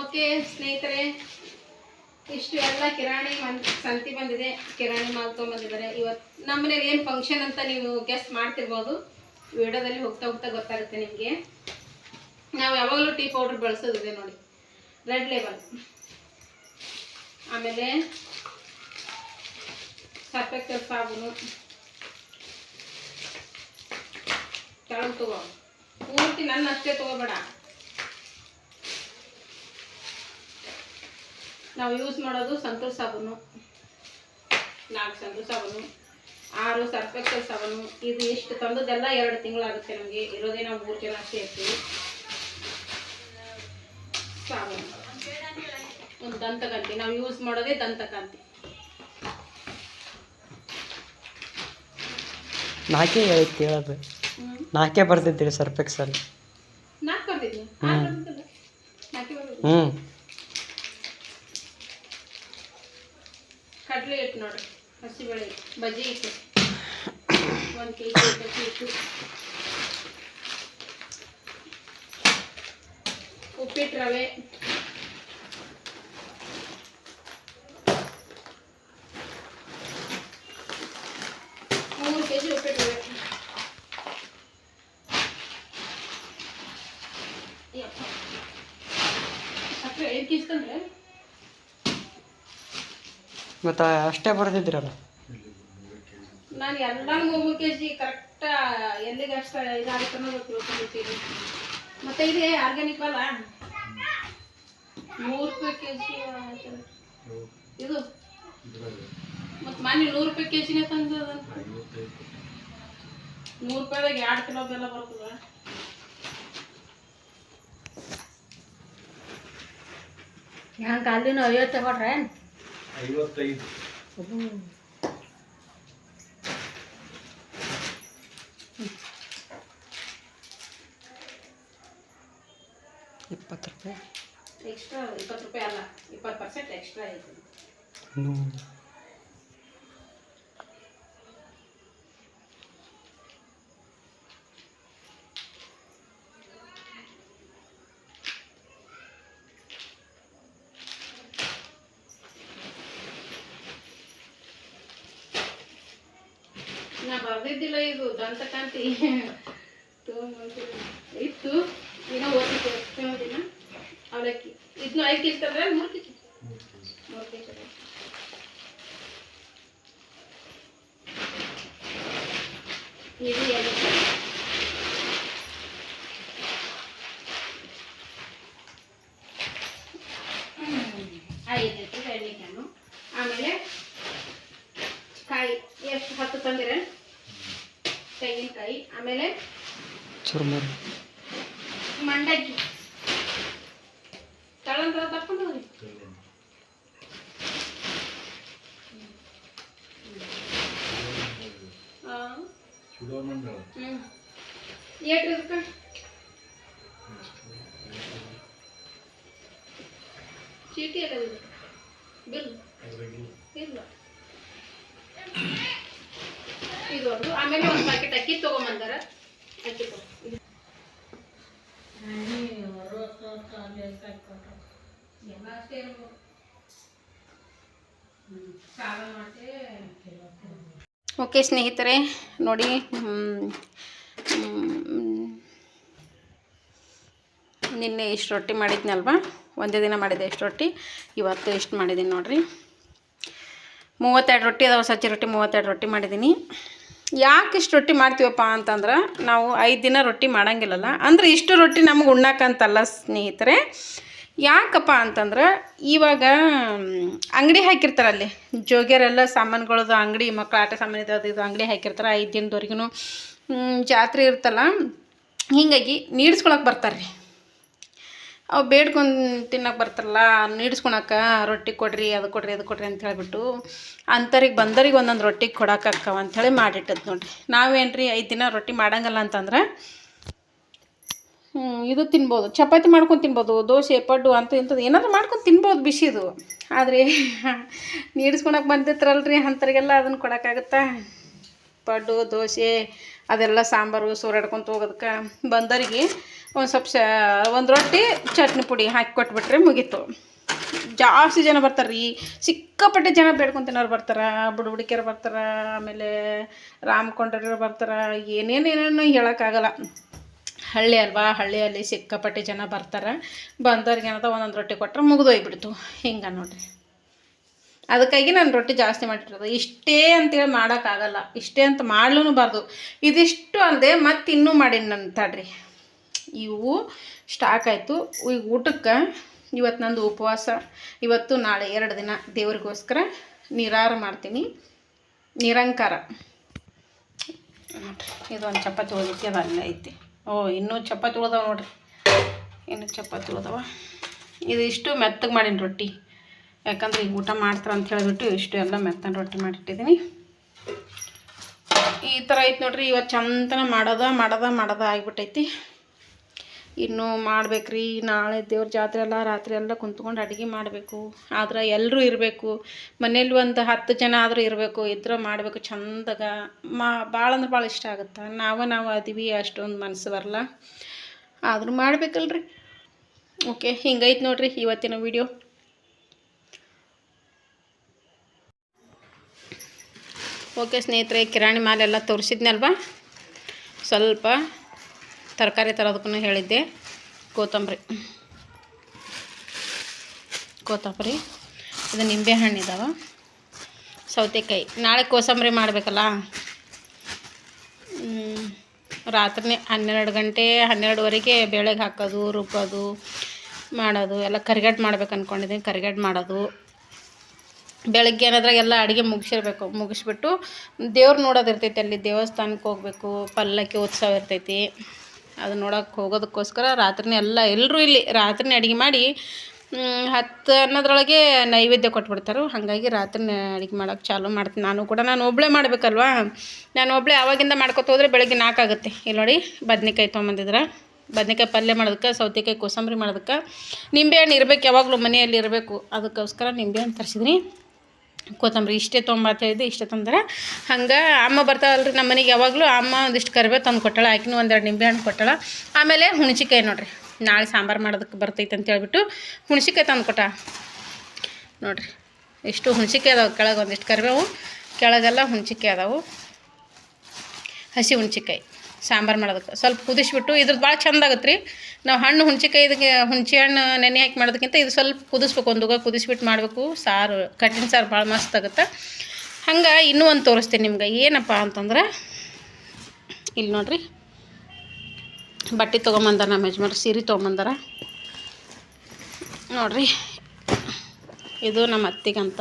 Okay, ಸ್ನೇಹಿತರೆ, ಇಷ್ಟು ಎಲ್ಲ ಕಿರಾಣಿ ಸಂತಿ ಬಂದಿದೆ, ಕಿರಾಣಿ ಮಾಲ್ ತೊಗೊಂಬಂದಿದ್ದಾರೆ. ಇವತ್ತು ನಮ್ಮ ಏನು ಫಂಕ್ಷನ್ ಅಂತ ನೀವು ಗೆಸ್ಟ್ ಮಾಡ್ತಿರ್ಬೋದು. ವಿಡಿಯೋದಲ್ಲಿ ಹೋಗ್ತಾ ಹೋಗ್ತಾ ಗೊತ್ತಾಗುತ್ತೆ ನಿಮಗೆ. ನಾವು ಯಾವಾಗಲೂ ಟೀ ಪೌಡರ್ ಬಳಸೋದಿದೆ ನೋಡಿ. ರೆಡ್ ಲೇಬಲ್ ಆಮೇಲೆ ಸರ್ಫೆಕ್ಟಲ್ ಸಾಬೂನು. ಕೆಳಗೆ ತಗೋ. ಪೂರ್ತಿ ನನ್ನ ಅಷ್ಟೇ ತಗೋಬೇಡ. ನಾವು ಯೂಸ್ ಮಾಡೋದು ಸಂತೂರ್ ಸಾಬೂನು. ನಾಲ್ಕು ಸಂತೂರ್ ಸಾಬೂನು, ಆರು ಸರ್ಫೆಕ್ಸಲ್ ಸಾಬೂನು, ಇದು ಇಷ್ಟು ತಂದದ್ದೆಲ್ಲ ಎರಡು ತಿಂಗಳಾಗುತ್ತೆ ನಮಗೆ, ಇರೋದೇ ನಾವು ಮೂರು ಜನ ಅಷ್ಟೇ ಇರ್ತೀವಿ. ಸಾಬೂನು. ಒಂದು ದಂತಕಾಂತಿ, ನಾವು ಯೂಸ್ ಮಾಡೋದೇ ದಂತಕಾಂತಿ. ನಾಲ್ಕೇ ಹೇಳ್ತೀವಿ ನಾಲ್ಕೇ ಬರ್ತಿದ್ದೀರಿ ಸರ್ಫೆಕ್ಸಲ್ಲಿ ಹ್ಞೂ ಕಡಲೆ ಇಟ್ಟು ನೋಡಿರಿ ಹಸಿಬೇಳೆ ಬಜ್ಜಿ ಇಟ್ಟು ಒಂದು ಕೆ ಜಿ ಬಜ್ಜಿ ಇಟ್ಟು ಉಪ್ಪಿಟ್ಟು ರವೆ. ಮೂರು ಕೆ ಜಿ ಉಪ್ಪಿಟ್ಟು ರವೆ ಯಪ್ಪ. ಸಕ್ಕರೆ ಐದು ಕೆ ಜಿ ತಂದ್ರೆ ಮತ್ತು ಅಷ್ಟೇ ಬರ್ತಿದ್ದೀರಲ್ಲ ನಾನು ಎಲ್ಲ ಮೂರು ಕೆ ಜಿ ಕರೆಕ್ಟ್ ಎಲ್ಲಿಗೆ ಅಷ್ಟೇ ಇದಾಗುತ್ತೆ ಅನ್ನೋದು ತಿಳ್ಕೊಂಡಿರ್ತೀನಿ ಮತ್ತೆ ಇದೆ ಆರ್ಗ್ಯಾನಿಕ್ ಅಲ್ಲ? ನೂರು ರೂಪಾಯಿ ಕೆ ಜಿ ಇದು? ಮತ್ತು ಮೊನ್ನೆ ನೂರು ರೂಪಾಯಿ ಕೆ ಜಿನೇ ತಂದು ನೂರು ರೂಪಾಯಿದಾಗ ಎರಡು ಕಿಲೋ ಬೆಲ್ಲ ಬರ್ತದ? ಹಂಗೆ ಅಲ್ಲಿನೂ ಐವತ್ತು ತಗೊಳ್ರೆ. ಐವತ್ತೈದು. ಇಪ್ಪತ್ತು ರೂಪಾಯಿ. ಎಕ್ಸ್ಟ್ರಾ ಇಪ್ಪತ್ತು ರೂಪಾಯಿ ಅಲ್ಲ ಇಪ್ಪತ್ತು ಪರ್ಸೆಂಟ್ ಎಕ್ಸ್ಟ್ರಾ ಐತೆ ನೂ ನಾ ಬರ್ದಿದ್ದಿಲ್ಲ ಕಾಂತಿ. ಇತ್ತು. ಏನೋ ಓದಿತ್ತು ದಿನ ಅವಲಕ್ಕಿ ಇದನ್ನ ಐದು ಕೆಜಿ ತಂದ್ರೆ ಮೂರು ಕೆ ಜಿ ಇದು ಏಲಕ್ಕಿ ಐದು ಲೀಟ್ರ್ ಎಣ್ಣೆಕಾನು ಆಮೇಲೆ ಕಾಯಿ ಎಷ್ಟು ಹತ್ತು ತಂದಿರ ತೆಂಗಿನಕಾಯಿ ಆಮೇಲೆ ಚುರುಮುರಿ. ಮಂಡಕ್ಕಿ. ತಳಂತರ ತಕೊಂಡು ಹೋಗ್ರಿ ಹಾಂ ಚುಡೋ ಮಂಡಳ ಹ್ಞೂ ಏಟ್ರಿ ಇದಕ್ಕೆ ಚೀಟಿ ಅಲ್ಲ ಬಿಲ್. ಇಲ್ಲ. ಇದು ಒಂದು ಆಮೇಲೆ ಒಂದು ಪ್ಯಾಕೆಟ್ ಅಕ್ಕಿ ತೊಗೊಂಬಂದಾರ. ಅಕ್ಕಿ ಓಕೆ ಸ್ನೇಹಿತರೆ ನೋಡಿ ನಿನ್ನೆ ಇಷ್ಟು ರೊಟ್ಟಿ ಮಾಡಿದ್ನಲ್ವಾ? ಒಂದೇ ದಿನ ಮಾಡಿದೆ ಇಷ್ಟು ರೊಟ್ಟಿ. ಇವತ್ತು ಇಷ್ಟು ಮಾಡಿದ್ದೀನಿ ನೋಡಿರಿ. ಮೂವತ್ತೆರಡು ರೊಟ್ಟಿ ಅದಾವೆ ಸಜ್ಜಿ ರೊಟ್ಟಿ ಮೂವತ್ತೆರಡು ರೊಟ್ಟಿ ಮಾಡಿದ್ದೀನಿ. ಯಾಕೆ ಇಷ್ಟು ರೊಟ್ಟಿ ಮಾಡ್ತೀವಪ್ಪ ಅಂತಂದ್ರೆ ನಾವು ಐದು ದಿನ ರೊಟ್ಟಿ ಮಾಡೋಂಗಿಲ್ಲಲ್ಲ. ಅಂದ್ರೆ ಇಷ್ಟು ರೊಟ್ಟಿ ನಮ್ಗೆ ಉಣ್ಣಕ್ಕಂತಲ್ಲ ಸ್ನೇಹಿತರೆ. ಯಾಕಪ್ಪ ಅಂತಂದ್ರೆ ಇವಾಗ ಅಂಗಡಿ ಹಾಕಿರ್ತಾರೆ ಅಲ್ಲಿ ಜೋಗ್ಯರೆಲ್ಲ ಸಾಮಾನುಗಳದು ಅಂಗಡಿ ಮಕ್ಕಳ ಆಟ ಸಾಮಾನು ಇದು ಅಂಗಡಿ ಹಾಕಿರ್ತಾರೆ. ಐದು ದಿನದವರೆಗೂ ಜಾತ್ರೆ ಇರ್ತಲ್ಲ. ಹೀಗಾಗಿ ನೀಡ್ಸ್ಕೊಳಕ್ಕೆ ಬರ್ತಾರೆ ರೀ ಅವು ಬೇಡ್ಕೊಂಡು ತಿನ್ನಕ್ಕೆ ಬರ್ತಾರಲ್ಲ ನೀಡ್ಸ್ಕೊಳಕ್ಕೆ ರೊಟ್ಟಿ ಕೊಡ್ರಿ, ಅದು ಕೊಡ್ರಿ ಅದು ಕೊಡ್ರಿ ಅಂತ ಹೇಳ್ಬಿಟ್ಟು ಅಂಥವ್ರಿಗೆ ಬಂದವ್ರಿಗೆ ಒಂದೊಂದು ರೊಟ್ಟಿ ಕೊಡೋಕ್ಕಾಕ್ಕವ ಅಂಥೇಳಿ ಮಾಡಿಟ್ಟದ್ದು ನೋಡಿರಿ. ನಾವೇನು ರೀ ಐದು ದಿನ ರೊಟ್ಟಿ ಮಾಡೋಂಗಲ್ಲ ಅಂತಂದ್ರೆ? ಇದು ತಿನ್ಬೋದು. ಚಪಾತಿ ಮಾಡ್ಕೊಂಡು ತಿನ್ಬೋದು, ದೋಸೆ, ಪಡ್ಡು ಅಂತ ಇಂಥದ್ದು ಏನಾದರೂ ಮಾಡ್ಕೊಂಡು ತಿನ್ಬೋದು ಬಿಸಿದು ಆದರೆ ನೀಡ್ಸ್ಕೊಳಕ್ಕೆ ಬಂದಿರ್ತಾರಲ್ರಿ ಅಂಥವ್ರಿಗೆಲ್ಲ ಅದನ್ನು ಕೊಡೋಕ್ಕಾಗತ್ತಾ ಪಡ್ಡು, ದೋಸೆ, ಅದೆಲ್ಲ ಸಾಂಬಾರು, ಸೂರಾಡ್ಕೊಂತ ಹೋಗೋದಕ್ಕೆ ಬಂದರಿಗೆ ಒಂದು ಸ್ವಲ್ಪ ಸ ಒಂದು ರೊಟ್ಟಿ, ಚಟ್ನಿ ಪುಡಿ ಹಾಕಿ ಕೊಟ್ಬಿಟ್ರೆ ಮುಗೀತು. ಜಾಸ್ತಿ ಜನ ಬರ್ತಾರೆ ರೀ ಸಿಕ್ಕಾಪಟ್ಟೆ ಜನ ಬೇಡ್ಕೊಂಡ್ ತಿನ್ನೋರು ಬರ್ತಾರೆ ಬುಡ್ಬುಡಿಕೆರು ಬರ್ತಾರೆ, ಆಮೇಲೆ ರಾಮಕೊಂಡ್ರು ಬರ್ತಾರೆ, ಏನೇನು ಏನೇನು ಹೇಳೋಕ್ಕಾಗಲ್ಲ. ಹಳ್ಳಿ ಅಲ್ವಾ, ಹಳ್ಳಿಯಲ್ಲಿ ಸಿಕ್ಕಾಪಟ್ಟೆ ಜನ ಬರ್ತಾರೆ. ಬಂದವ್ರಿಗೆ ಏನದ ಒಂದೊಂದು ರೊಟ್ಟಿ ಕೊಟ್ಟರೆ ಮುಗಿದೋಗ್ಬಿಡ್ತು. ಹಿಂಗೆ ನೋಡ್ರಿ. ಅದಕ್ಕಾಗಿ ನಾನು ರೊಟ್ಟಿ ಜಾಸ್ತಿ ಮಾಡಿರೋದು ಇಷ್ಟೇ ಅಂತೇಳಿ ಮಾಡೋಕ್ಕಾಗಲ್ಲ ಇಷ್ಟೇ ಅಂತ ಮಾಡ್ಲೂ ಬಾರ್ದು. ಇದಿಷ್ಟು ಅಲ್ಲದೆ ಮತ್ತೆ ಇನ್ನೂ ಮಾಡೀನಿ ನನ್ನ ತಡ್ರಿ. ಇವು ಸ್ಟಾಕ್ ಆಯಿತು. ಈಗ ಊಟಕ್ಕೆ ಇವತ್ತು ನಂದು ಉಪವಾಸ. ಇವತ್ತು ನಾಳೆ ಎರಡು ದಿನ ದೇವ್ರಿಗೋಸ್ಕರ ನಿರಾರ ಮಾಡ್ತೀನಿ. ನಿರಂಕಾರ. ನೋಡ್ರಿ ಇದೊಂದು ಚಪಾತಿ ಉಳಿದೈತಿ ಅದು ಅಲ್ಲೇ ಐತಿ. ಓ, ಇನ್ನೂ ಚಪಾತಿ ಉಳಿದವ ನೋಡ್ರಿ. ಇನ್ನೂ ಚಪಾತಿ ಉಳ್ದವ. ಇದಿಷ್ಟು ಮೆತ್ತಗೆ ಮಾಡೀನಿ ರೊಟ್ಟಿ. ಯಾಕಂದ್ರೆ ಈಗ ಊಟ ಮಾಡ್ತಾರೆ ಅಂತ ಹೇಳಿಬಿಟ್ಟು ಇಷ್ಟು ಎಲ್ಲ ಮೆತ್ತನ ರೊಟ್ಟಿ ಮಾಡಿಟ್ಟಿದ್ದೀನಿ ಈ ಥರ ಐತೆ ನೋಡ್ರಿ ಇವತ್ತು ಚಂದನ ಮಾಡೋದ ಮಾಡೋದ ಮಾಡೋದ ಆಗಿಬಿಟ್ಟೈತಿ. ಇನ್ನು ಮಾಡ್ಬೇಕ್ರಿ, ನಾಳೆ ದೇವ್ರ ಜಾತ್ರೆ ಎಲ್ಲ ರಾತ್ರಿ ಎಲ್ಲ ಕುಂತ್ಕೊಂಡು ಅಡುಗೆ ಮಾಡಬೇಕು. ಆದ್ರೆ ಎಲ್ಲರೂ ಇರಬೇಕು, ಮನೇಲಿ ಒಂದು ಹತ್ತು ಜನ ಆದರೂ ಇರಬೇಕು, ಇದ್ರೆ ಮಾಡಬೇಕು ಚಂದಾಗ. ಮಾ ಭಾಳ ಅಂದ್ರೆ ಭಾಳ ಇಷ್ಟ ಆಗುತ್ತೆ. ನಾವು ನಾವು ಅದೀವಿ, ಅಷ್ಟೊಂದು ಮನಸ್ಸು ಬರಲ್ಲ. ಆದರೂ ಮಾಡಬೇಕಲ್ರಿ. ಓಕೆ, ಹಿಂಗೈತೆ ನೋಡ್ರಿ ಇವತ್ತಿನ ವಿಡಿಯೋ ಓಕೆ ಸ್ನೇಹಿತರೆ, ಕಿರಾಣಿ ಮಾಲೆಲ್ಲ ತೋರಿಸಿದ್ನಲ್ವ? ಸ್ವಲ್ಪ ತರಕಾರಿ ತರೋದಕ್ಕೂ ಹೇಳಿದ್ದೆ. ಕೊತ್ತಂಬರಿ. ಕೋತಂಬರಿ ಇದು ನಿಂಬೆ ಹಣ್ಣು ಇದಾವೆ. ಸೌತೆಕಾಯಿ. ನಾಳೆ ಕೋಸಂಬರಿ ಮಾಡಬೇಕಲ್ಲ? ರಾತ್ರಿ ಹನ್ನೆರಡು ಗಂಟೆ, ಹನ್ನೆರಡುವರೆಗೆ ಬೇಳೆಗೆ ಹಾಕೋದು, ರುಬ್ಬೋದು, ಮಾಡೋದು, ಎಲ್ಲ ಕರಿಗಡ್ಡು ಮಾಡ್ಬೇಕು ಅಂದ್ಕೊಂಡಿದ್ದೀನಿ ಕರಿಗಟ್ಟು ಮಾಡೋದು. ಬೆಳಗ್ಗೆ ಏನಾದ್ರಾಗ ಎಲ್ಲ ಅಡುಗೆ ಮುಗಿಸಿರ್ಬೇಕು, ಮುಗಿಸ್ಬಿಟ್ಟು ದೇವ್ರು ನೋಡೋದು ಇರ್ತೈತಿ, ಅಲ್ಲಿ ದೇವಸ್ಥಾನಕ್ಕೆ ಹೋಗ್ಬೇಕು, ಪಲ್ಲಕ್ಕಿ ಉತ್ಸವ ಇರ್ತೈತಿ. ಅದು ನೋಡೋಕೆ ಹೋಗೋದಕ್ಕೋಸ್ಕರ ರಾತ್ರಿನೇ ಎಲ್ಲ ಎಲ್ಲರೂ ಇಲ್ಲಿ ರಾತ್ರಿನೇ ಅಡುಗೆ ಮಾಡಿ ಹತ್ತು ಅನ್ನೋದ್ರೊಳಗೆ ನೈವೇದ್ಯ ಕೊಟ್ಬಿಡ್ತಾರೆ. ಹಾಗಾಗಿ ರಾತ್ರಿನೇ ಅಡುಗೆ ಮಾಡೋಕೆ ಚಾಲೂ ಮಾಡ್ತೀನಿ. ನಾನು ಕೂಡ, ನಾನು ಒಬ್ಬಳೇ ಮಾಡಬೇಕಲ್ವಾ? ನಾನು ಒಬ್ಬಳೇ ಆವಾಗಿಂದ ಮಾಡ್ಕೊತ ಹೋದ್ರೆ ಬೆಳಗ್ಗೆ ನಾಲ್ಕು ಆಗುತ್ತೆ. ಇಲ್ಲಿ ನೋಡಿ, ಬದ್ನೆಕಾಯಿ ತೊಗೊಂಬಂದಿದ್ರೆ. ಬದನೆಕಾಯಿ ಪಲ್ಯ ಮಾಡೋದಕ್ಕೆ, ಸೌತೆಕಾಯಿ, ಕೋಸಂಬರಿ ಮಾಡೋದಕ್ಕೆ. ನಿಂಬೆಹಣ್ಣು ಇರಬೇಕು, ಯಾವಾಗಲೂ ಮನೆಯಲ್ಲಿ ಇರಬೇಕು. ಅದಕ್ಕೋಸ್ಕರ ನಿಂಬೆಹಣ್ಣು ತರಿಸಿದ್ದೀನಿ ಕೊತ್ತಂಬರಿ ಇಷ್ಟೇ ತೊಂಬತ್ತೈದು ಇಷ್ಟೇ ತಂದ್ರೆ. ಹಂಗೆ ಅಮ್ಮ ಬರ್ತಾವಲ್ರಿ ನಮ್ಮ ಮನೆಗೆ, ಯಾವಾಗಲೂ ಅಮ್ಮ ಒಂದಿಷ್ಟು ಕರಿಬೇವು ತಂದು ಕೊಟ್ಟಳ, ಆಕಿನೂ ಒಂದೆರಡು ನಿಂಬೆಹಣ್ಣು ಕೊಟ್ಟಳ. ಆಮೇಲೆ ಹುಣಸಿಕಾಯಿ ನೋಡಿರಿ, ನಾಳೆ ಸಾಂಬಾರು ಮಾಡೋದಕ್ಕೆ ಬರ್ತೈತೆ ಅಂತ ಹೇಳ್ಬಿಟ್ಟು ಹುಣಸಿಕಾಯಿ ತಂದು ಕೊಟ್ಟ. ನೋಡಿರಿ ಇಷ್ಟು ಹುಣಸಿಕಾಯಿ ಅದಾವೆ ಕೆಳಗೆ ಒಂದಿಷ್ಟು ಕರಿಬೇವು, ಕೆಳಗೆಲ್ಲ ಹುಣಸಿಕಾಯಿ ಅದಾವು. ಹಸಿ ಹುಣ್ಚಿಕಾಯಿ ಸಾಂಬಾರು ಮಾಡೋದಕ್ಕೆ. ಸ್ವಲ್ಪ ಕುದಿಸ್ಬಿಟ್ಟು ಇದ್ರದ್ದು ಭಾಳ ಚಂದ ಆಗುತ್ತೆ ರೀ. ನಾವು ಹಣ್ಣು ಹುಣ್ಚಿಕಾಯಿ ಇದಕ್ಕೆ, ಹುಣಸೆ ಹಣ್ಣು ನೆನೆ ಹಾಕಿ ಮಾಡೋದಕ್ಕಿಂತ ಇದು ಸ್ವಲ್ಪ ಕುದಿಸ್ಬೇಕು, ಒಂದು ಕುದಿಸ್ಬಿಟ್ಟು ಮಾಡಬೇಕು. ಸಾರು ಕಟ್ಟಿನ ಸಾರು ಭಾಳ ಮಸ್ತ್ ಆಗುತ್ತೆ. ಹಂಗೆ ಇನ್ನೂ ಒಂದು ತೋರಿಸ್ತೀನಿ ನಿಮ್ಗೆ. ಏನಪ್ಪ ಅಂತಂದ್ರೆ, ಇಲ್ಲಿ ನೋಡ್ರಿ. ಬಟ್ಟೆ ತೊಗೊಂಬಂದಾರ ನಮ್ಮ ಯಜಮಾನ್ರು, ಸೀರೆ ತೊಗೊಂಬಂದಾರ. ನೋಡ್ರಿ. ಇದು ನಮ್ಮ ಅತ್ತಿಗಂತ.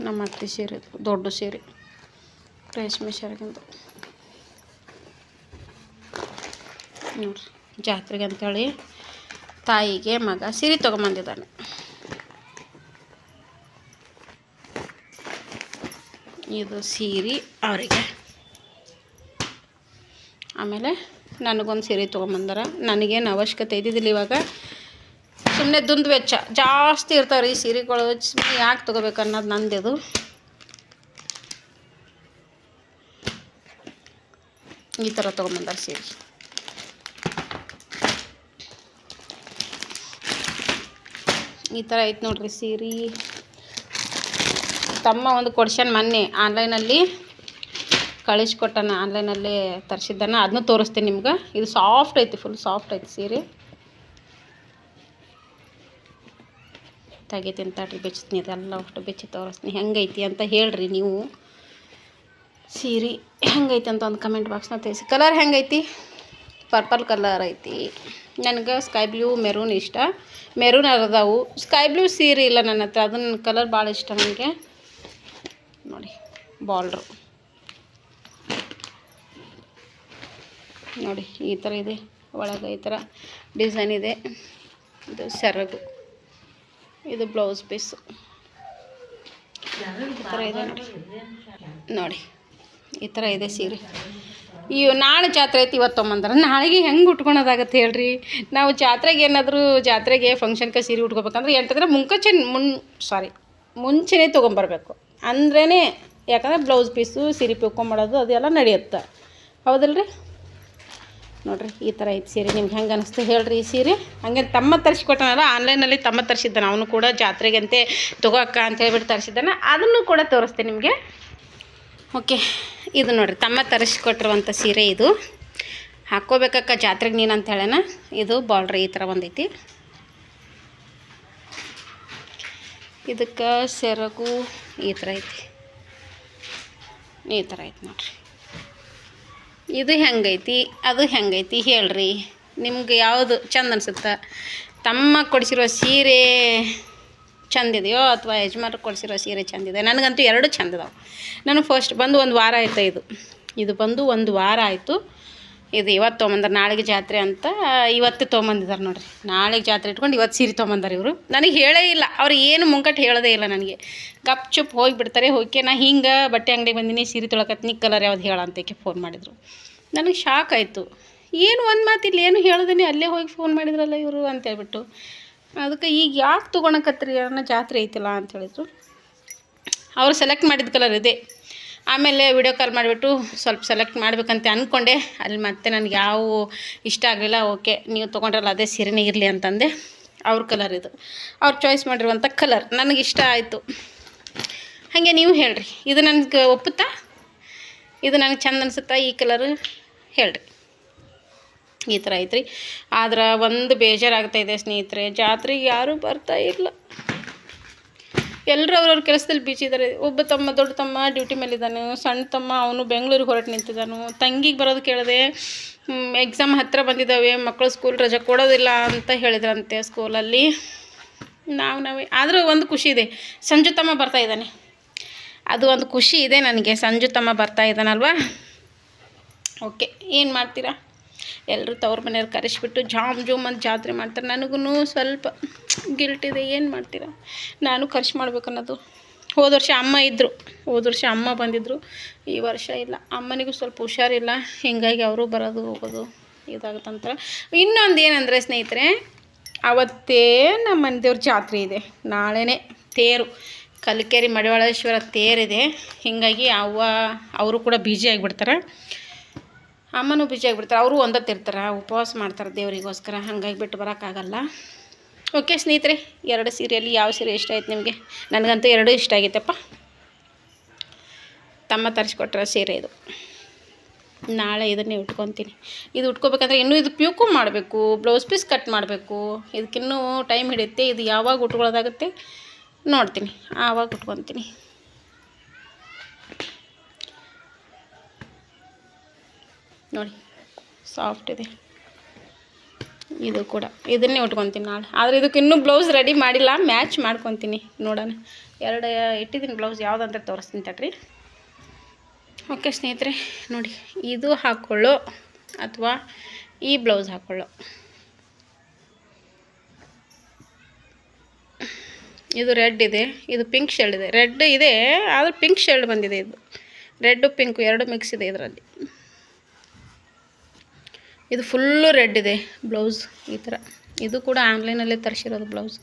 ನಮ್ಮ ಅತ್ತೆ ಸೀರೆ, ದೊಡ್ಡ ಸೀರೆ. ರೇಷ್ಮೆ ಸೀರೆಗಿಂತ ನೋಡ್ರಿ, ಜಾತ್ರೆಗೆ ಅಂತೇಳಿ ತಾಯಿಗೆ ಮಗ ಸೀರೆ ತೊಗೊಂಬಂದಿದ್ದಾನೆ. ಇದು ಸೀರೆ ಅವರಿಗೆ. ಆಮೇಲೆ ನನಗೊಂದು ಸೀರೆ ತೊಗೊಂಬಂದಾರ. ನನಗೇನು ಅವಶ್ಯಕತೆ ಇದ್ದಿದ್ದಿಲ್ಲ ಇವಾಗ. ಸುಮ್ಮನೆ ದುಂದು ವೆಚ್ಚ. ಜಾಸ್ತಿ ಇರ್ತಾವೆ ರೀ ಸೀರೆಗಳು. ಯಾಕೆ ತೊಗೋಬೇಕು ಅನ್ನೋದು ನಂದಿದು. ಈ ಥರ ತೊಗೊಂಬಂದಾರ ಸೀರೆ. ಈ ಥರ ಐತೆ ನೋಡ್ರಿ ಸೀರೆ. ತಮ್ಮ ಒಂದು ಕೊಡ್ಸ್ಯಾನ ಮೊನ್ನೆ ಆನ್ಲೈನಲ್ಲಿ. ಕಳಿಸ್ಕೊಟ್ಟಾನ, ಆನ್ಲೈನಲ್ಲಿ ತರಿಸಿದ್ದಾನ. ಅದನ್ನೂ ತೋರಿಸ್ತೀನಿ ನಿಮ್ಗೆ. ಇದು ಸಾಫ್ಟ್ ಐತಿ ಫುಲ್ ಸಾಫ್ಟ್ ಐತಿ ಸೀರೆ. ತೆಗಿತೀನಿ ತಡ್ರಿ ಬೆಚ್ತೀನಿ ಇದೆಲ್ಲ ಅಷ್ಟು ಬೆಚ್ಚಿ ತೋರಿಸ್ತೀನಿ. ಹೆಂಗೈತಿ ಅಂತ ಹೇಳ್ರಿ ನೀವು. ಸೀರೆ ಹೆಂಗೈತಿ ಅಂತ ಒಂದು ಕಮೆಂಟ್ ಬಾಕ್ಸ್ನ ತಿಳಿಸಿ. ಕಲರ್ ಹೆಂಗೈತಿ? ಪರ್ಪಲ್ ಕಲರ್ ಐತಿ. ನನಗೆ ಸ್ಕೈ ಬ್ಲೂ ಮೆರೂನ್ ಇಷ್ಟ. ಮೆರೂನ್ ಅದಾವು. ಸ್ಕೈ ಬ್ಲೂ ಸೀರೆ ಇಲ್ಲ ನನ್ನ ಹತ್ರ. ಅದನ್ನ ಕಲರ್ ಭಾಳ ಇಷ್ಟ ನನಗೆ ನೋಡಿ ಬಾರ್ಡ್ರು ನೋಡಿ, ಈ ಥರ ಇದೆ. ಒಳಗೆ ಈ ಥರ ಡಿಸೈನ್ ಇದೆ. ಇದು ಸೆರಗು. ಇದು ಬ್ಲೌಸ್ ಪೀಸು ಈ ಥರ ಇದೆ ನೋಡಿ. ನೋಡಿ. ಈ ಥರ ಇದೆ ಸೀರೆ. ಈ ನಾಳೆ ಜಾತ್ರೆ ಐತಿ ಇವತ್ತು ತೊಂಬಂದ್ರೆ. ನಾಳೆಗೆ ಹೆಂಗೆ ಉಟ್ಕೊಳೋದಾಗತ್ತೆ ಹೇಳ್ರಿ. ನಾವು ಜಾತ್ರೆಗೆ ಏನಾದರೂ ಜಾತ್ರೆಗೆ ಫಂಕ್ಷನ್ಗೆ ಸೀರೆ ಉಟ್ಕೋಬೇಕಂದ್ರೆ ಎಂಟಂದ್ರೆ ಮುಂಕಚೆ ಮುನ್ ಸಾರಿ ಮುಂಚೆನೇ ತೊಗೊಂಬರ್ಬೇಕು. ಅಂದ್ರೇ ಯಾಕಂದ್ರೆ ಬ್ಲೌಸ್ ಪೀಸು ಸೀರೆ ಪಿಕ್ಕೊಂಬಿಡೋದು ಅದೆಲ್ಲ ನಡೆಯುತ್ತೆ. ಹೌದಲ್ರಿ? ನೋಡಿರಿ, ಈ ಥರ ಐತೆ ಸೀರೆ. ನಿಮ್ಗೆ ಹೆಂಗೆ ಅನಿಸ್ತು ಹೇಳ್ರಿ ಈ ಸೀರೆ? ಹಂಗೆ ತಮ್ಮ ತರಿಸ್ಕೊಟ್ಟನಲ್ಲ, ಆನ್ಲೈನಲ್ಲಿ ತಮ್ಮ ತರಿಸಿದ್ದಾನೆ. ಅವನು ಕೂಡ ಜಾತ್ರೆಗಂತೆ ತಗೋಕ್ಕ ಅಂತ ಹೇಳ್ಬಿಟ್ಟು ತರಿಸಿದ್ದಾನೆ. ಅದನ್ನು ಕೂಡ ತೋರಿಸ್ತೀನಿ ನಿಮಗೆ. ಓಕೆ. ಇದು ನೋಡಿರಿ, ತಮ್ಮ ತರಿಸ್ಕೊಟ್ಟಿರುವಂಥ ಸೀರೆ ಇದು. ಹಾಕೋಬೇಕಕ್ಕ ಜಾತ್ರೆಗೆ ನೀನು ಅಂತ ಹೇಳೇನ? ಇದು ಬಾರ್ಡ್ರ್ ಈ ಥರ ಒಂದೈತಿ. ಇದಕ್ಕೆ ಸೆರಗು ಈ ಥರ ಐತಿ. ಈ ಥರ ಐತಿ ನೋಡಿರಿ. ಇದು ಹೆಂಗೈತಿ? ಅದು ಹೆಂಗೈತಿ ಹೇಳ್ರಿ. ನಿಮ್ಗೆ ಯಾವುದು ಚಂದ ಅನ್ಸುತ್ತೆ? ತಮ್ಮ ಕೊಡಿಸಿರೋ ಸೀರೆ ಚಂದಿದೆಯೋ ಅಥವಾ ಯಜಮಾನ್ರು ಕೊಡಿಸಿರೋ ಸೀರೆ ಚಂದಿದೆ? ನನಗಂತೂ ಎರಡು ಚಂದ ಇದಾವೆ ನನಗೆ ಫಸ್ಟ್ ಬಂದು ಒಂದು ವಾರ ಆಯ್ತು ಇದು? ಇದು ಬಂದು ಒಂದು ವಾರ ಆಯಿತು. ಇದು ಇವತ್ತು ತೊಗೊಂಬಂದ್ರೆ, ನಾಳೆಗೆ ಜಾತ್ರೆ ಅಂತ ಇವತ್ತು ತೊಗೊಂಬಂದಿದ್ದಾರೆ ನೋಡಿರಿ. ನಾಳೆಗೆ ಜಾತ್ರೆ ಇಟ್ಕೊಂಡು ಇವತ್ತು ಸೀರೆ ತೊಗೊಂಬಂದಾರೆ ಇವರು. ನನಗೆ ಹೇಳೇ ಇಲ್ಲ. ಅವ್ರು ಏನು ಮುಂಕಟ್ಟು ಹೇಳೋದೇ ಇಲ್ಲ ನನಗೆ. ಗಪ್ ಚುಪ್ ಹೋಗಿಬಿಡ್ತಾರೆ ಹೋಗಿ ನಾ ಹಿಂಗೆ ಬಟ್ಟೆ ಅಂಗಡಿಗೆ ಬಂದಿನಿ, ಸೀರೆ ತೊಳಕತ್ತಿನಿ ಕಲರ್ ಯಾವ್ದು ಹೇಳ ಅಂತೇಕೆ ಫೋನ್ ಮಾಡಿದರು. ನನಗೆ ಶಾಕ್ ಆಯಿತು. ಏನು ಒಂದು ಮಾತಿಲ್ಲ, ಏನು ಹೇಳ್ದೇನೆ, ಅಲ್ಲೇ ಹೋಗಿ ಫೋನ್ ಮಾಡಿದ್ರಲ್ಲ ಇವರು ಅಂತೇಳ್ಬಿಟ್ಟು ಅದಕ್ಕೆ ಈಗ ಯಾಕೆ ತೊಗೊಳಕತ್ರಿ ಅನ್ನೋ ಜಾತ್ರೆ ಐತಿಲ್ಲ ಅಂತ ಹೇಳಿದ್ರು. ಅವರು ಸೆಲೆಕ್ಟ್ ಮಾಡಿದ ಕಲರ್ ಇದೆ ಆಮೇಲೆ ವಿಡಿಯೋ ಕಾಲ್ ಮಾಡಿಬಿಟ್ಟು ಸ್ವಲ್ಪ ಸೆಲೆಕ್ಟ್ ಮಾಡಬೇಕಂತ ಅಂದ್ಕೊಂಡೆ ಅಲ್ಲಿ ಮತ್ತೆ ನನಗೆ ಯಾವ ಇಷ್ಟ ಆಗಲಿಲ್ಲ ಓಕೆ ನೀವು ತೊಗೊಂಡ್ರಲ್ಲ ಅದೇ ಸೀರೆನೇ ಇರಲಿ ಅಂತಂದೆ. ಅವ್ರ ಕಲರ್ ಇದು. ಅವ್ರು ಚಾಯ್ಸ್ ಮಾಡಿರುವಂಥ ಕಲರ್ ನನಗೆ ಇಷ್ಟ ಆಯಿತು. ಹಾಗೆ ನೀವು ಹೇಳ್ರಿ. ಇದು ನನಗೆ ಒಪ್ಪುತ್ತಾ? ಇದು ನನಗೆ ಚೆಂದ ಅನಿಸುತ್ತಾ ಈ ಕಲರ್ ಹೇಳ್ರಿ. ಈ ಥರ ಐತ್ರಿ. ಆದ್ರೆ ಒಂದು ಬೇಜಾರಾಗ್ತಾ ಇದೆ ಸ್ನೇಹಿತರೆ, ಜಾತ್ರೆಗೆ ಯಾರೂ ಬರ್ತಾ ಇಲ್ಲ. ಎಲ್ಲರೂ ಅವ್ರವ್ರ ಕೆಲಸದಲ್ಲಿ ಬೀಚಿದ್ದಾರೆ ಒಬ್ಬ ತಮ್ಮ, ದೊಡ್ಡ ತಮ್ಮ ಡ್ಯೂಟಿ ಮೇಲಿದ್ದಾನೆ, ಸಣ್ಣ ತಮ್ಮ ಅವನು ಬೆಂಗಳೂರಿಗೆ ಹೊರಟು ನಿಂತಿದ್ದಾನು. ತಂಗಿಗೆ ಬರೋದು ಕೇಳಿದೆ ಎಕ್ಸಾಮ್ ಹತ್ತಿರ ಬಂದಿದ್ದಾವೆ ಮಕ್ಕಳು ಸ್ಕೂಲ್ ರಜೆ ಕೊಡೋದಿಲ್ಲ ಅಂತ ಹೇಳಿದ್ರಂತೆ ಸ್ಕೂಲಲ್ಲಿ ನಾವು ನಾವೇ, ಆದರೂ ಒಂದು ಖುಷಿ ಇದೆ. ಸಂಜು ತಮ್ಮ ಬರ್ತಾ ಇದ್ದಾನೆ. ಅದು ಒಂದು ಖುಷಿ ಇದೆ ನನಗೆ. ಸಂಜು ತಮ್ಮ ಬರ್ತಾ ಇದ್ದಾನಲ್ವಾ? ಓಕೆ, ಏನು ಮಾಡ್ತೀರಾ? ಎಲ್ಲರೂ ತವ್ರ ಮನೆಯವ್ರು ಕರೆಸ್ಬಿಟ್ಟು ಜಾಮ್ ಜೂಮ್ ಅಂತ ಜಾತ್ರೆ ಮಾಡ್ತಾರೆ. ನನಗೂ ಸ್ವಲ್ಪ ಗಿಲ್ಟ್ ಇದೆ. ಏನು ಮಾಡ್ತೀರಾ? ನಾನು ಖರ್ಚು ಮಾಡಬೇಕು ಅನ್ನೋದು. ಹೋದ ವರ್ಷ ಅಮ್ಮ ಇದ್ದರು ಹೋದ ವರ್ಷ ಅಮ್ಮ ಬಂದಿದ್ದರು ಈ ವರ್ಷ ಇಲ್ಲ. ಅಮ್ಮನಿಗೂ ಸ್ವಲ್ಪ ಹುಷಾರಿಲ್ಲ. ಹೀಗಾಗಿ ಅವರು ಬರೋದು, ಹೋಗೋದು ಇದಾಗುತ್ತಂತರ ಇನ್ನೊಂದು ಏನಂದರೆ ಸ್ನೇಹಿತರೆ, ಅವತ್ತೇ ನಮ್ಮ ಮನೆ ಜಾತ್ರೆ ಇದೆ. ನಾಳೆನೇ ತೇರು. ಕಲಿಕೇರಿ ಮಡಿವಾಳೇಶ್ವರ ತೇರಿದೆ. ಹೀಗಾಗಿ ಅವ್ವ, ಅವರು ಕೂಡ ಬ್ಯುಸಿ ಆಗಿಬಿಡ್ತಾರೆ. ಅಮ್ಮನೂ ಆಗಿಬಿಡ್ತಾರೆ, ಅವರು ಒಂದತ್ತಿರ್ತಾರೆ ಉಪವಾಸ ಮಾಡ್ತಾರೆ ದೇವರಿಗೋಸ್ಕರ, ಹಂಗಾಗಿ ಬಿಟ್ಟು ಬರೋಕ್ಕಾಗಲ್ಲ. ಓಕೆ ಸ್ನೇಹಿತರೆ, ಎರಡು ಸೀರೆಯಲ್ಲಿ ಯಾವ ಸೀರೆ ಇಷ್ಟ ಆಯ್ತು ನಿಮಗೆ? ನನಗಂತೂ ಎರಡೂ ಇಷ್ಟ ಆಗೈತಪ್ಪ ತಮ್ಮ ತರಿಸ್ಕೊಟ್ರ ಸೀರೆ ಇದು. ನಾಳೆ ಇದನ್ನೇ ಉಟ್ಕೊತೀನಿ. ಇದು ಉಟ್ಕೋಬೇಕಂದ್ರೆ ಇನ್ನೂ ಇದು ಪ್ಯೂಕು ಮಾಡಬೇಕು ಬ್ಲೌಸ್ ಪೀಸ್ ಕಟ್ ಮಾಡಬೇಕು. ಇದಕ್ಕಿನ್ನೂ ಟೈಮ್ ಹಿಡಿಯುತ್ತೆ, ಇದು ಯಾವಾಗ ಉಟ್ಕೊಳ್ಳೋದಾಗುತ್ತೆ ನೋಡ್ತೀನಿ. ಆವಾಗ ಉಟ್ಕೊತೀನಿ. ನೋಡಿ ಸಾಫ್ಟ್ ಇದೆ. ಇದು ಕೂಡ. ಇದನ್ನೇ ಉಟ್ಕೊತೀನಿ ನಾಳೆ. ಆದರೆ ಇದಕ್ಕೆ ಇನ್ನೂ ಬ್ಲೌಸ್ ರೆಡಿ ಮಾಡಿಲ್ಲ. ಮ್ಯಾಚ್ ಮಾಡ್ಕೊತೀನಿ ನೋಡೋಣ. ಎರಡು, ಇಟ್ಟಿದ್ದೀನಿ ಬ್ಲೌಸ್ ಯಾವುದಂತ ತೋರಿಸ್ತೀನಿ ತಡ್ರಿ. ಓಕೆ ಸ್ನೇಹಿತರೆ, ನೋಡಿ, ಇದು ಹಾಕ್ಕೊಳ್ಳೋ ಅಥವಾ ಈ ಬ್ಲೌಸ್ ಹಾಕ್ಕೊಳ್ಳೋ ಇದು ರೆಡ್ ಇದೆ, ಇದು ಪಿಂಕ್ ಶೇಡ್ ಇದೆ. ರೆಡ್ ಇದೆ, ಆದರೆ ಪಿಂಕ್ ಶೇಡ್ ಬಂದಿದೆ ಇದು. ರೆಡ್ಡು ಪಿಂಕು ಎರಡು ಮಿಕ್ಸ್ ಇದೆ ಇದರಲ್ಲಿ. ಇದು ಫುಲ್ಲು ರೆಡ್ ಇದೆ ಬ್ಲೌಸ್ ಈ ಥರ. ಇದು ಕೂಡ ಆನ್ಲೈನಲ್ಲೇ ತರಿಸಿರೋದು ಬ್ಲೌಸ್.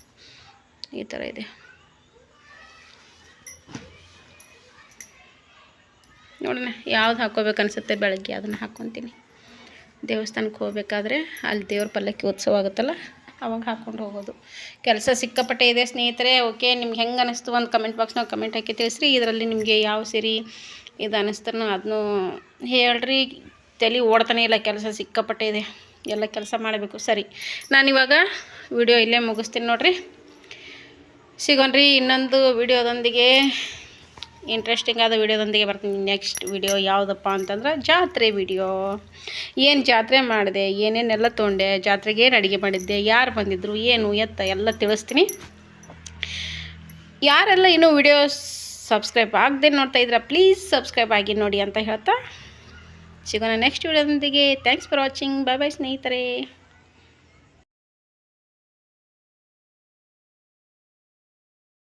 ಈ ಥರ ಇದೆ. ನೋಡೋಣ, ಯಾವ್ದು ಹಾಕೋಬೇಕು ಅನಿಸುತ್ತೆ ಬೆಳಗ್ಗೆ ಅದನ್ನು ಹಾಕ್ಕೊತೀನಿ. ದೇವಸ್ಥಾನಕ್ಕೆ ಹೋಗ್ಬೇಕಾದ್ರೆ ಅಲ್ಲಿ ದೇವ್ರ ಪಲ್ಲಕ್ಕಿ ಉತ್ಸವ ಆಗುತ್ತಲ್ಲ, ಅವಾಗ ಹಾಕ್ಕೊಂಡು ಹೋಗೋದು. ಕೆಲಸ ಸಿಕ್ಕಾಪಟ್ಟೆ ಇದೆ ಸ್ನೇಹಿತರೆ, ಓಕೆ, ನಿಮ್ಗೆ ಹೆಂಗೆ ಅನ್ನಿಸ್ತು ಒಂದು ಕಮೆಂಟ್ ಬಾಕ್ಸ್ನಾಗ ಕಮೆಂಟ್ ಹಾಕಿ ತಿಳಿಸ್ರಿ. ಇದರಲ್ಲಿ ನಿಮಗೆ ಯಾವ ಸೀರೆ ಇದು ಅನ್ನಿಸ್ತಾರೋ ಅದನ್ನು ಹೇಳ್ರಿ. ತಲೆ ಓಡ್ತಾನೆ ಇಲ್ಲ, ಕೆಲಸ ಸಿಕ್ಕಾಪಟ್ಟೆ ಇದೆ. ಎಲ್ಲ ಕೆಲಸ ಮಾಡಬೇಕು. ಸರಿ, ನಾನಿವಾಗ ವಿಡಿಯೋ ಇಲ್ಲೇ ಮುಗಿಸ್ತೀನಿ ನೋಡ್ರಿ. ಸಿಗೋಣ್ರಿ, ಇನ್ನೊಂದು ವಿಡಿಯೋದೊಂದಿಗೆ ಇಂಟ್ರೆಸ್ಟಿಂಗ್ ಆದ ವಿಡಿಯೋದೊಂದಿಗೆ ಬರ್ತೀನಿ. ನೆಕ್ಸ್ಟ್ ವಿಡಿಯೋ ಯಾವುದಪ್ಪ ಅಂತಂದ್ರೆ ಜಾತ್ರೆ ವಿಡಿಯೋ ಏನು ಜಾತ್ರೆ ಮಾಡಿದೆ, ಏನೇನೆಲ್ಲ ತೊಗೊಂಡೆ, ಜಾತ್ರೆಗೆ ಏನು ಅಡುಗೆ ಮಾಡಿದ್ದೆ, ಯಾರು ಬಂದಿದ್ದರು ಏನು, ಎತ್ತ ಎಲ್ಲ ತಿಳಿಸ್ತೀನಿ. ಯಾರೆಲ್ಲ ಇನ್ನೂ ವಿಡಿಯೋ ಸಬ್ಸ್ಕ್ರೈಬ್ ಆಗದೆ ನೋಡ್ತಾ ಇದ್ರೆ ಪ್ಲೀಸ್ ಸಬ್ಸ್ಕ್ರೈಬ್ ಆಗಿ ನೋಡಿ ಅಂತ ಹೇಳ್ತಾ ಸಿಗೋಣ next ವಿಡಿಯೋದೊಂದಿಗೆ thanks for watching bye bye ಸ್ನೇಹಿತರೆ.